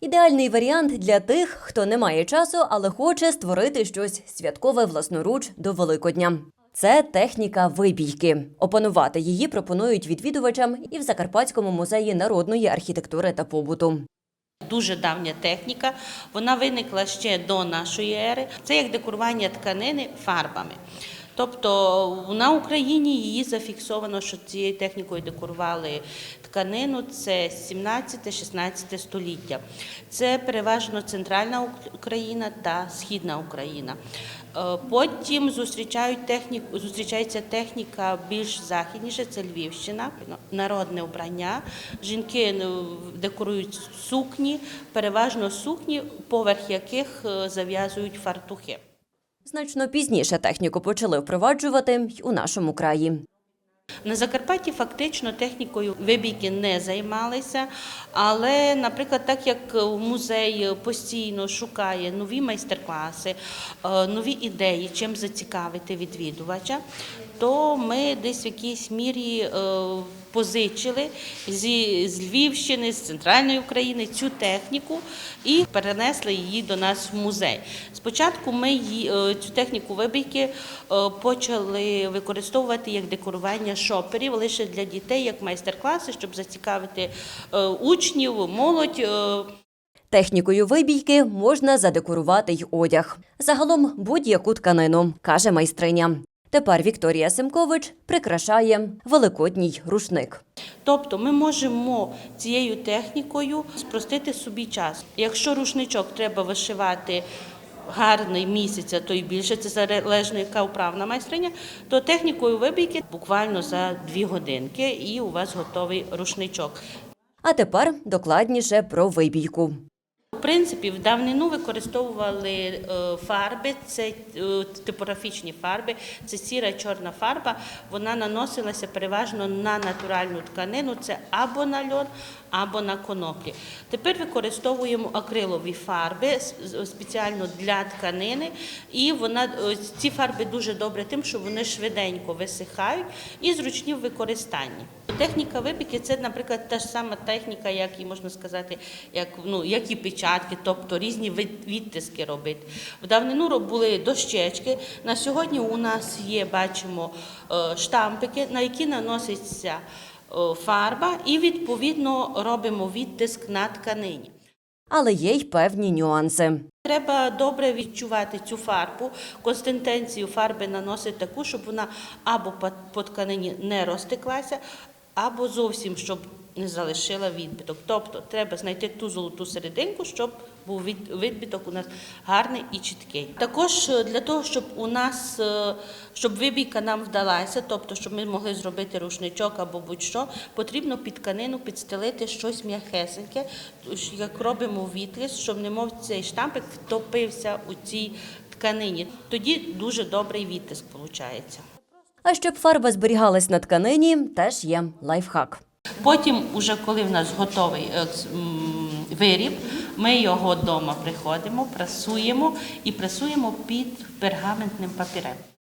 Ідеальний варіант для тих, хто не має часу, але хоче створити щось святкове власноруч до Великодня. Це техніка вибійки. Опанувати її пропонують відвідувачам і в Закарпатському музеї народної архітектури та побуту. Дуже давня техніка. Вона виникла ще до нашої ери. Це як декорування тканини фарбами. Тобто на Україні її зафіксовано, що цією технікою декорували тканину. Це 17-16 століття. Це переважно центральна Україна та східна Україна. Е, Потім зустрічають техніку, зустрічається техніка більш західніше, це Львівщина, народне вбрання. Жінки ну, декорують сукні, переважно сукні, поверх яких е, зав'язують фартухи. Значно пізніше техніку почали впроваджувати й у нашому краї. На Закарпатті фактично технікою вибійки не займалися, але, наприклад, так як музей постійно шукає нові майстер-класи, е, нові ідеї, чим зацікавити відвідувача, то ми десь в якійсь мірі е, позичили зі з Львівщини, з центральної України цю техніку і перенесли її до нас в музей. Спочатку ми її, е, цю техніку вибійки е, почали використовувати як декорування шоперів лише для дітей, як майстер-класи, щоб зацікавити е, учнів, молодь. Технікою вибійки можна задекорувати й одяг. Загалом будь-яку тканину, каже майстриня. Тепер Вікторія Семкович прикрашає великодній рушник. Тобто ми можемо цією технікою спростити собі час. Якщо рушничок треба вишивати гарний місяць, а то й більше, це залежно яка управна майстриня, то технікою вибійки буквально за дві годинки і у вас готовий рушничок. А тепер докладніше про вибійку. Принципі, в давнину використовували е, фарби, це е, типографічні фарби, це сіра чорна фарба. Вона наносилася переважно на натуральну тканину, це або на льон, або на коноплі. Тепер використовуємо акрилові фарби спеціально для тканини, і вона е, ці фарби дуже добре тим, що вони швиденько висихають і зручні в використанні. Техніка випіки це, наприклад, та ж сама техніка, як і можна сказати, як ну як і печатки, тобто різні відтиски робити. В давнину були дощечки. На сьогодні у нас є, бачимо, е, штампики, на які наноситься е, фарба, і відповідно робимо відтиск на тканині. Але є й певні нюанси. Треба добре відчувати цю фарбу, консистенцію фарби наносити таку, щоб вона або по тканині не розтеклася, або зовсім щоб не залишила відбиток. Тобто треба знайти ту золоту серединку, щоб був відбиток у нас гарний і чіткий. Також е, для того, щоб у нас е, щоб вибійка нам вдалася, тобто щоб ми могли зробити рушничок або будь-що, потрібно під тканину підстелити щось м'якесеньке, тож як робимо відліз, щоб немов цей штампик втопився у цій тканині. Тоді дуже добрий відтиск виходить. А щоб фарба зберігалась на тканині, теж є лайфхак. Потім, уже коли в нас готовий е, виріб, ми його вдома приходимо, прасуємо і прасуємо під пергаментним папірем.